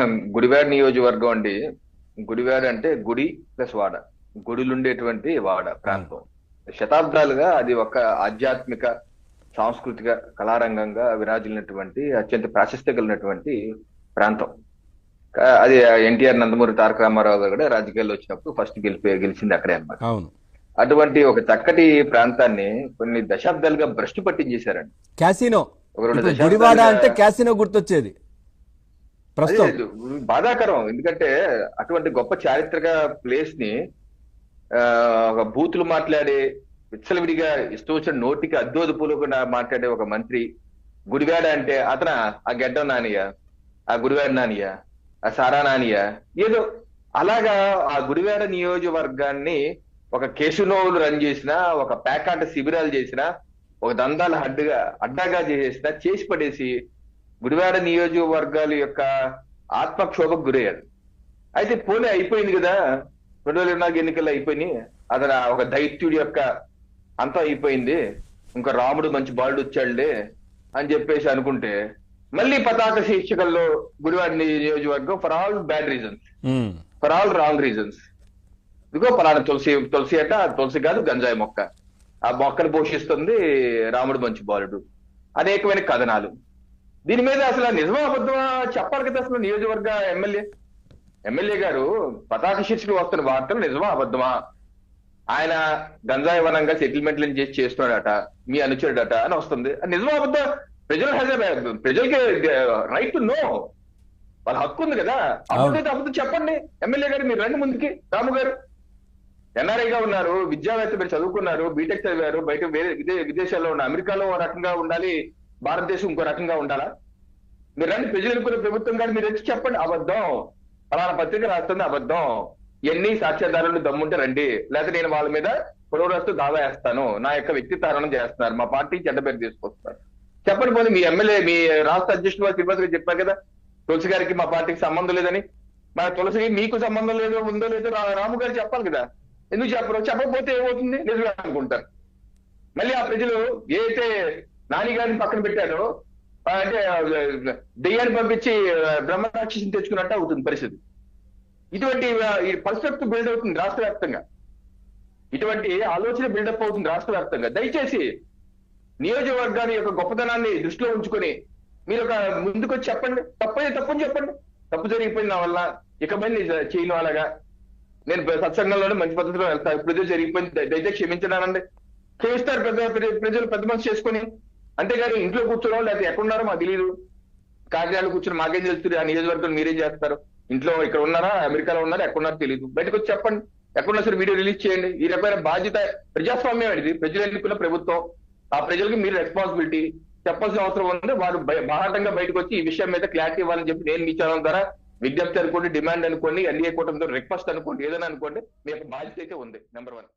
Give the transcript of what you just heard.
గుడివాడ నియోజకవర్గం అండి. గుడివాడ అంటే గుడి ప్లస్ వాడ. గుడిలు ఉండేటువంటి వాడ ప్రాంతం. శతాబ్దాలుగా అది ఒక ఆధ్యాత్మిక సాంస్కృతిక కళారంగంగా విరాజిల్లినటువంటి అత్యంత ప్రాశస్త్య కలిగినటువంటి ప్రాంతం. అది ఎన్టీఆర్ నందమూరి తారక రామారావు గారు కూడా రాజకీయాల్లో వచ్చినప్పుడు ఫస్ట్ గెలిపి గెలిచింది అక్కడే అన్నమాట. అవును. అటువంటి ఒక చక్కటి ప్రాంతాన్ని కొన్ని దశాబ్దాలుగా భ్రష్టు పట్టించేశారండి. క్యాసినో. గుడివాడ అంటే క్యాసినో గుర్తొచ్చేది. బాధాకరం. ఎందుకంటే అటువంటి గొప్ప చారిత్రక ప్లేస్ని ఆ, ఒక బూతులు మాట్లాడే విచ్చలవిడిగా ఇష్టం వచ్చిన నోటికి అద్దోదుపులకు మాట్లాడే ఒక మంత్రి గుడివాడ అంటే అతన? ఆ గెడ్డ నానియ ఆ గుడివాడ నానియ ఆ సారా నానియ. ఏదో అలాగా ఆ గుడివాడ నియోజకవర్గాన్ని ఒక కేసునోవులు రన్ చేసిన ఒక ప్యాకాట శిబిరాలు చేసిన ఒక దందాల అడ్డుగా అడ్డాగా చేసిన చేసి పడేసి గుడివాడ నియోజకవర్గాల యొక్క ఆత్మక్షోభకు గురయ్యారు. అయితే పోలే అయిపోయింది కదా? రెండు వేల ఇరవై నాలుగు ఎన్నికలు అయిపోయినాయి. అతను ఒక దైత్యుడి యొక్క అంతా అయిపోయింది. ఇంకా రాముడు మంచి బాలుడు వచ్చాడులే అని చెప్పేసి అనుకుంటే మళ్ళీ పతాక శీర్షికల్లో గుడివాడ నియోజకవర్గం for all bad reasons for all wrong reasons ఇదిగో పలానా తులసి తులసి అట తులసి కాదు గంజాయి మొక్క. ఆ మొక్కను పోషిస్తుంది రాముడు మంచి బాలుడు. అనేకమైన కథనాలు. దీని మీద అసలు నిజమా అబద్ధమా? చెప్పాలి కదా అసలు నియోజకవర్గ ఎమ్మెల్యే. ఎమ్మెల్యే గారు పతాక శీర్షికలు వస్తున్న వార్తలు నిజమా అబద్ధమా? ఆయన గంజాయి వనంగా సెటిల్మెంట్లను చేసి చేస్తున్నాడట మీ అనుచరుడట అని వస్తుంది. నిజమా అబద్ధం? ప్రజలు హ్యాజ్ ప్రజలకి రైట్ టు నో వాళ్ళ హక్కు ఉంది కదా. అబద్ధం అబద్ధం చెప్పండి. ఎమ్మెల్యే గారు మీరు రండి ముందుకి. రాము గారు. ఎన్ఆర్ఐగా ఉన్నారు విద్యావేత్త మీరు చదువుకున్నారు బీటెక్ చదివారు బయట వేరే విదే విదేశాల్లో ఉన్న అమెరికాలో ఒక రకంగా ఉండాలి. భారతదేశం ఇంకో రకంగా ఉండాలా? మీరు రండి ప్రజలు ఎన్నుకున్న ప్రభుత్వం కానీ మీరు వచ్చి చెప్పండి. అబద్ధం. ఫలానా పత్రిక రాస్తుంది అబద్ధం. ఎన్ని సాక్ష్యాధారాలు దమ్ముంటే రండి. లేకపోతే నేను వాళ్ళ మీద పురోగస్తూ దావా వేస్తాను. నా యొక్క వ్యక్తిత్వం చేస్తున్నారు. మా పార్టీ చెడ్డ పేరు తీసుకొస్తున్నారు. చెప్పండి పోనీ మీ ఎమ్మెల్యే మీ రాష్ట్ర అధ్యక్షుడు వారు తిరుపతి చెప్పారు కదా తులసి గారికి మా పార్టీకి సంబంధం లేదని. మన తులసి మీకు సంబంధం లేదో ఉందో లేదో రా- రాము గారు చెప్పాలి కదా. ఎందుకు చెప్పరు? చెప్పకపోతే ఏమవుతుంది? నిజమే అనుకుంటారు. మళ్ళీ ఆ ప్రజలు ఏ నాని పక్కన పెట్టాడు అంటే దెయ్యాన్ని పంపించి ఆ, బ్రహ్మరాక్షసిని తెచ్చుకున్నట్టు అవుతుంది పరిస్థితి. ఇటువంటి ఈ పరిస్థితి బిల్డ్ అవుతుంది రాష్ట్ర వ్యాప్తంగా. ఇటువంటి ఆలోచన బిల్డప్ అవుతుంది రాష్ట్ర వ్యాప్తంగా. దయచేసి నియోజకవర్గాన్ని యొక్క గొప్పతనాన్ని దృష్టిలో ఉంచుకొని మీరు ఒక ముందుకొచ్చి చెప్పండి. తప్పే తప్పని చెప్పండి. తప్పు జరిగిపోయింది నా వల్ల ఇక మళ్ళీ చేయను అలాగా. నేను సత్సంగంలోనే మంచి పద్ధతిలో వెళ్తాను. ప్రజలు జరిగిపోయింది. దయచేసి క్షమించడానండి. క్షమిస్తారు పెద్ద పెద్ద- ప్రజలు పెద్ద మనసు చేసుకొని. అంతేగాని ఇంట్లో కూర్చోవడం లేకపోతే ఎక్కడున్నారో మాకు తెలియదు కాకినాడలో కూర్చొని మాకేం తెలుస్తుంది ఆ నియోజకవర్గం మీరేం చేస్తారు? ఇంట్లో ఇక్కడ ఉన్నారా? అమెరికాలో ఉన్నారా? ఎక్కడున్నారో తెలియదు బయటకు వచ్చి చెప్పండి. ఎక్కడున్నా సరే వీడియో రిలీజ్ చేయండి. ఈ రకమైన బాధ్యత ప్రజాస్వామ్యం అనేది ప్రజలు ఎన్నుకున్న ప్రభుత్వం. ఆ ప్రజలకు మీరు రెస్పాన్సిబిలిటీ చెప్పాల్సిన అవసరం ఉంది వారు బాహాటంగా బయటకు వచ్చి ఈ విషయం మీద క్లారిటీ ఇవ్వాలని చెప్పి నేను మీ ఛానల్ ద్వారా విజ్ఞప్తి అనుకోండి డిమాండ్ అనుకోండి ఎన్డీఏ కూటమితో రిక్వెస్ట్ అనుకోండి ఏదైనా అనుకోండి మీ యొక్క బాధ్యత అయితే ఉంది నెంబర్ వన్